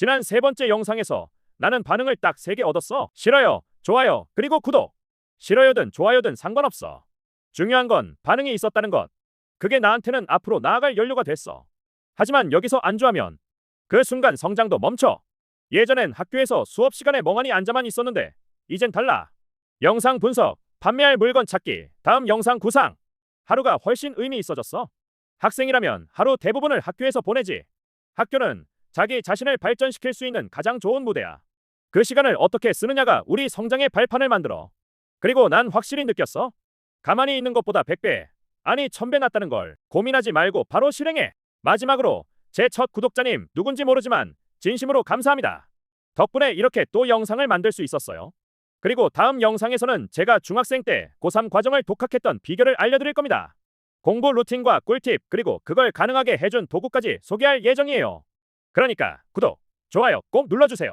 지난 세 번째 영상에서 나는 반응을 딱 세 개 얻었어. 싫어요, 좋아요, 그리고 구독. 싫어요든 좋아요든 상관없어. 중요한 건 반응이 있었다는 것. 그게 나한테는 앞으로 나아갈 연료가 됐어. 하지만 여기서 안주하면 그 순간 성장도 멈춰. 예전엔 학교에서 수업 시간에 멍하니 앉아만 있었는데 이젠 달라. 영상 분석, 판매할 물건 찾기, 다음 영상 구상. 하루가 훨씬 의미 있어졌어. 학생이라면 하루 대부분을 학교에서 보내지. 학교는 자기 자신을 발전시킬 수 있는 가장 좋은 무대야. 그 시간을 어떻게 쓰느냐가 우리 성장의 발판을 만들어. 그리고 난 확실히 느꼈어. 가만히 있는 것보다 100배, 아니 1000배 낫다는 걸 고민하지 말고 바로 실행해. 마지막으로 제 첫 구독자님 누군지 모르지만 진심으로 감사합니다. 덕분에 이렇게 또 영상을 만들 수 있었어요. 그리고 다음 영상에서는 제가 중학생 때 고3 과정을 독학했던 비결을 알려드릴 겁니다. 공부 루틴과 꿀팁 그리고 그걸 가능하게 해준 도구까지 소개할 예정이에요. 그러니까 구독, 좋아요 꼭 눌러주세요.